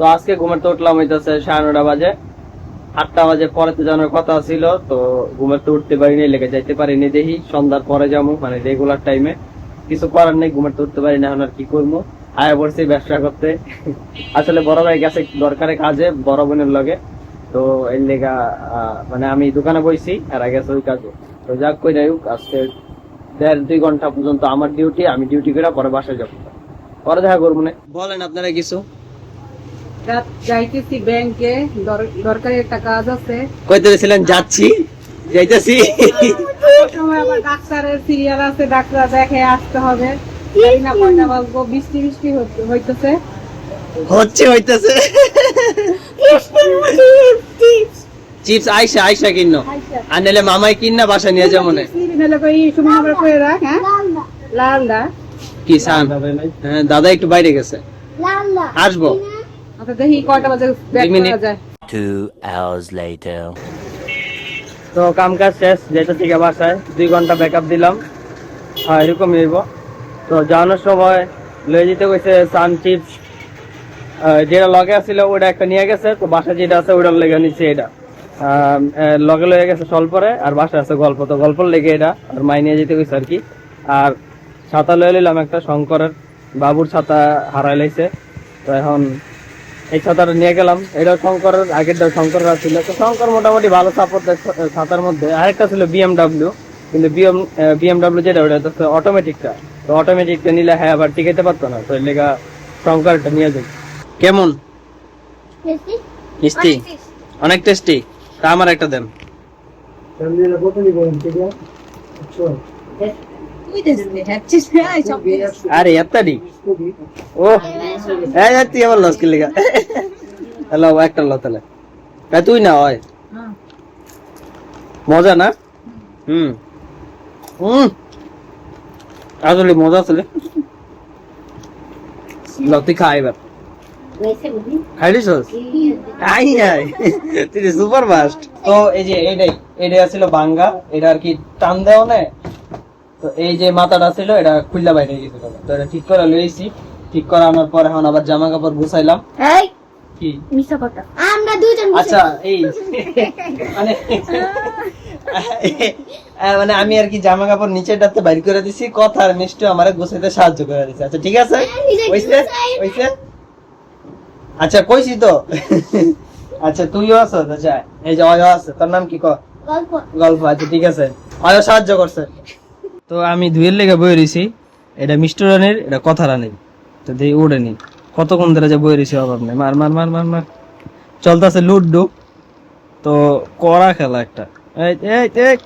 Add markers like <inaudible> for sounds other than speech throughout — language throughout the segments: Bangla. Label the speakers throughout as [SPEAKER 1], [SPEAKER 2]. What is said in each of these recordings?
[SPEAKER 1] তো আজকে ঘুমের তো উঠলাম হইতেছে সাড়ে নটা বাজে। আটটা বাজে পরেতে যাওয়ার কথা ছিল, তো ঘুমের তো উঠতে পারিনি, লেগে যাইতে পারিনি দেখি, সন্ধ্যার পরে যাব মানে রেগুলার টাইমে কিছু করার নেই, ঘুমের তো উঠতে পারি না এখন আর কি করব? আয়া পড়ছি ব্যবসা করতে। আসলে বড় ভাই গেছে দরকারে কাজে, বড় বোনের লগে। তো এর লেগা মানে আমি দোকানে বইছি, আর আগে ওই কাজে। তো যাক, কই যাই হোক, আজকে দেড় দুই ঘণ্টা পর্যন্ত আমার ডিউটি আমি ডিউটি করে পরে বাসায় যাব। পরে দেখা করব না। বলেন, আপনারা কিছু?
[SPEAKER 2] যাইতেছি ব্যাংকে দর- দরকারি একটা কাজ আছে।
[SPEAKER 1] কইতে ছিলেন যাচ্ছি। যাইতেছি।
[SPEAKER 2] সময় আবার ডাক্তারের সিরিয়াল আছে ডাক্তার দেখে আসতে হবে। না কয়টা বাজবো বৃষ্টি বৃষ্টি হইতেছে।
[SPEAKER 1] হচ্ছে হইতেছে। চিপস আইসা আইসা কিন্ন আর নাহলে মামাই কিন্না বাসা নিয়ে যাব না।
[SPEAKER 2] নাহলে কই এই সময় আবার করে রাখ হ্যাঁ?
[SPEAKER 1] কি সান? হ্যাঁ দাদা একটু বাইরে গেছে। আসব।
[SPEAKER 2] আচ্ছা দেখি কয়টা বাজে ব্যাক
[SPEAKER 1] দুই মিনিট।
[SPEAKER 2] করা যায়।
[SPEAKER 3] Two hours later.
[SPEAKER 1] তো কাম কাজ শেষ যেটা থেকে বাসায় দুই ঘণ্টা ব্যাকআপ দিলাম। হ্যাঁ এরকমই হইব। তো যাওয়ানোর সময় লয়ে যেতে সান চিপস যেটা লগে আছিল ওটা একটা নিয়ে গেছে তো বাসা যেটা আছে ওটার লেগে নিচ্ছে এটা। আহ, লগে লয়ে গেছে স্বল্পরে আর বাসা আছে গল্প। তো গল্পর লেগে এটা আর মাই নিয়ে যেতে কইছে আর কি। আর ছাতা লয়ে নিলাম একটা শঙ্করের বাবুর ছাতা হারাই লাইছে। তো এখন এই ছাতাটা নিয়ে গেলাম। এটা শঙ্করের আগেরটা শঙ্কর ছিল। তো শঙ্কর মোটামুটি ভালো সাপোর্ট ছাতার মধ্যে। আরেকটা ছিল বিএমডাব্লিউ কিন্তু বিএম বিএমডাব্লিউ যেটা ওটা হচ্ছে অটোমেটিকটা তো অটোমেটিকটা নিলে হ্যাঁ আবার টিকাইতে পারতো না। তো লেগা শঙ্করটা নিয়ে যাই। কেমন? মিষ্টি অনেক টেস্টি তা আমার একটা দেন। আরে ও এই যাচ্ছি আবার লস হ্যালো একটা তাহলে। ভাই তুই না হয় মজা না? হুম। হুম। আসলে মজা আসলে ল, তুই খা এবার। খাইলিস আই আই। তুই সুপার ফাস্ট তো এই যে এটাই এটাই ছিল বাঙ্গা। এটা আর কি টান দেও না তো এই যে মাথাটা ছিল এটা খুললা বাইরে গেছিল তো এটা ঠিক করে লইছি। ঠিক করে আনার পর এখন আবার জামা কাপড় গুছাইলাম।
[SPEAKER 4] এই
[SPEAKER 1] কি?
[SPEAKER 4] মিশা কথা। আমরা দুইজন
[SPEAKER 1] আচ্ছা এই। <laughs> মানে মানে আমি আর কি জামা কাপড় নিচেটাতে বাইর করে দিছি কথা আর মিষ্টি আমারে গোছাইতে সাহায্য করে দিছে। আচ্ছা ঠিক আছে? হইছে? হইছে? আচ্ছা কইছি তো। আচ্ছা তুইও আছো? আচ্ছা এই যে অয় আছে তোর নাম কি ক
[SPEAKER 4] গল্প।
[SPEAKER 1] গল্প আছে ঠিক আছে। অয় সাহায্য করছে। তো আমি দুইয়ের লেগে বই রইছি এটা মিষ্টি রানীর এটা কথা রানের তো দেই উড়ে নি কতক্ষণ ধরে যে বই রইছি অভাব নেই মার মার মার মার মার চলতেছে লুড্ডু তো কড়া খেলা একটা এই এই এই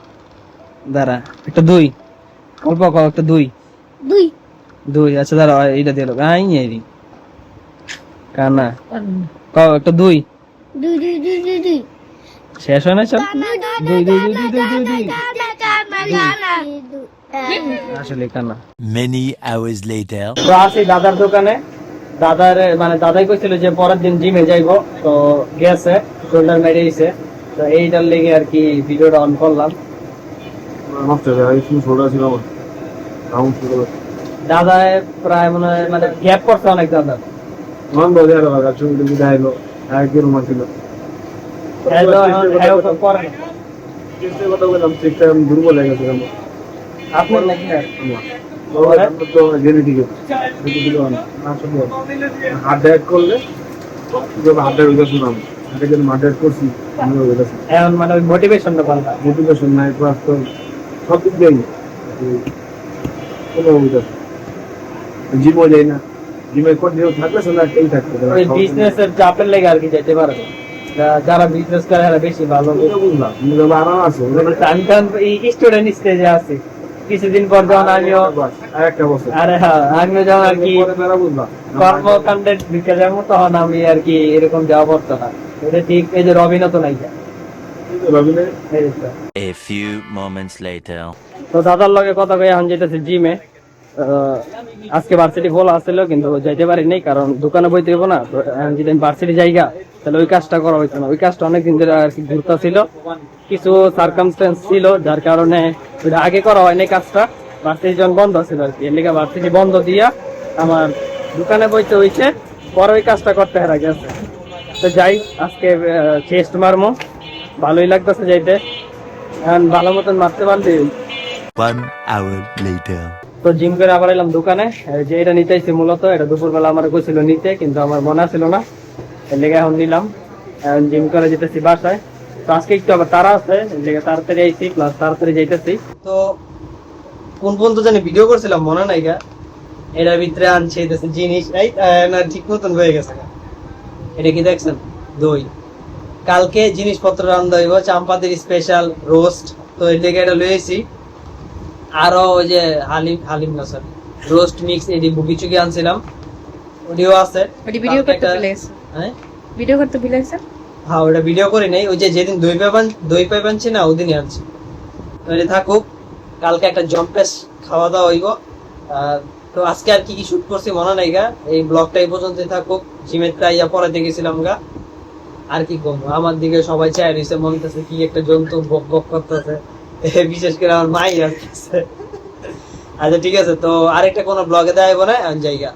[SPEAKER 1] দাঁড়া একটা দুই অল্প কর একটা দুই
[SPEAKER 4] দুই
[SPEAKER 1] দুই আচ্ছা দাঁড়া এইটা দিল আই এই কানা ক একটা দুই
[SPEAKER 4] দুই দুই দুই দুই দুই
[SPEAKER 1] শেষ হয় না চল দুই দুই দুই দুই দুই দুই দুই আসলে কানা?
[SPEAKER 3] Many hours later.
[SPEAKER 1] তো আসি দাদার দোকানে। দাদার মানে দাদাই কইছিল যে পরের দিন জিমে যাইবো। তো গেছে শোল্ডার মেরে দিছে তো এইটার লেগে আর কি ভিডিওটা অন করলাম। দাদা প্রায় মনে হয় মানে গ্যাপ করছে অনেক দাদা এই তো এখন এই ওসব করে না।
[SPEAKER 5] দুর্বল হয়ে গেছে
[SPEAKER 1] আপনার নাকি
[SPEAKER 5] হাত ডায়েট করলে হাত ডায়েট ওইটা শুনাম হাতে কিন্তু হাত ডায়েট করছি আমি ওইটা
[SPEAKER 1] এখন মানে ওই মোটিভেশনটা ভালো না।
[SPEAKER 5] মোটিভেশন নাই প্লাস তো সব দিক দিয়েই। কোনো ওইটা জিমও যাই না। জিমে কন্টিনিউ থাকলে শোনা একটাই থাকবে
[SPEAKER 1] ওই বিজনেসের চাপের লেগে আর কি যেতে পারবে যারা বিজনেস করে এরা বেশি ভালো।
[SPEAKER 5] বুঝলাম। আরাম আছে
[SPEAKER 1] এই স্টুডেন্ট স্টেজে আছি। কিছুদিন পর যখন আমিও
[SPEAKER 5] আর
[SPEAKER 1] আরে হ্যাঁ আমিও যখন আর কি কর্মকাণ্ডের ঢুকে যাব তখন আমি আর কি এরকম যাওয়া পড়তো না। এটা ঠিক এই যে রবিনও তো নাই।
[SPEAKER 3] A few moments later.
[SPEAKER 1] তো দাদার লগে কথা কয়ে এখন যেতেছি জিমে। আজকে ভার্সিটি খোলা আসছিল কিন্তু যাইতে পারি নাই কারণ দোকানে বইতে না। তো এখন যদি আমি ভার্সিটি জায়গা তাহলে ওই কাজটা করা হইতো না। ওই কাজটা অনেকদিন ধরে আর কি ঘুরতা ছিল। কিছু সার্কামস্টেন্স ছিল যার কারণে ওইটা আগে করা হয়নি কাজটা। ভার্সিটি যখন বন্ধ ছিল আর কি। এর লিগে ভার্সিটি বন্ধ দিয়া আমার দোকানে বইতে হইছে। পরে ওই কাজটা করতে হেরা গেছে। তো যাই আজকে চেস্ট মারমো। ভালোই লাগতেছে যাইতে। এখন ভালো মতন মারতে পারলি. তো জিম করে আবার এলাম দোকানে। যে এটা নিতে মূলত এটা দুপুরবেলা আমার কইছিল নিতে কিন্তু আমার মনে ছিল না। এর লেগে এখন নিলাম। এখন জিম করে যেতেছি বাসায়। তো আজকে একটু আবার তারা আছে এর লেগে তাড়াতাড়ি আইছি প্লাস তাড়াতাড়ি যাইতেছি। তো কোন পর্যন্ত জানি ভিডিও করছিলাম মনে নাই গা। এটার ভিতরে আনছে জিনিস এই না ঠিক মতন হয়ে গেছে এটা কি দেখছেন? দই। কালকে জিনিসপত্র রান্না হইব চাম্পাদের স্পেশাল রোস্ট তো এর লেগে এটা লইছি আরও ওই যে হালিম হালিম না স্যার রোস্ট মিক্স এডি বুকি চুকি আনছিলাম। ওডিও আছে।
[SPEAKER 2] ভিডিও করতে
[SPEAKER 1] হ্যাঁ?
[SPEAKER 2] ভিডিও করতে পেলেছে
[SPEAKER 1] হ্যাঁ ওটা ভিডিও করি নাই। ওই যে যেদিন দই পাইবান দই পাইবানছি না ওদিনই আনছি। এটা থাকুক কালকে একটা জম্পেস খাওয়া দাওয়া হইব। আর তো আজকে আর কি কি শুট করছি মনে নাই গা। এই ব্লগটা এই পর্যন্ত থাকুক। জিমের প্রায় ইয়া পরে দেখেছিলাম গা। আর কি করব? আমার দিকে সবাই চায় রয়েছে মনে হচ্ছে কি একটা জন্তু বক বক করতেছে। বিশেষ করে আমার মাই আর আচ্ছা ঠিক আছে তো আরেকটা কোনো ব্লগে দেওয়া না? জায়গা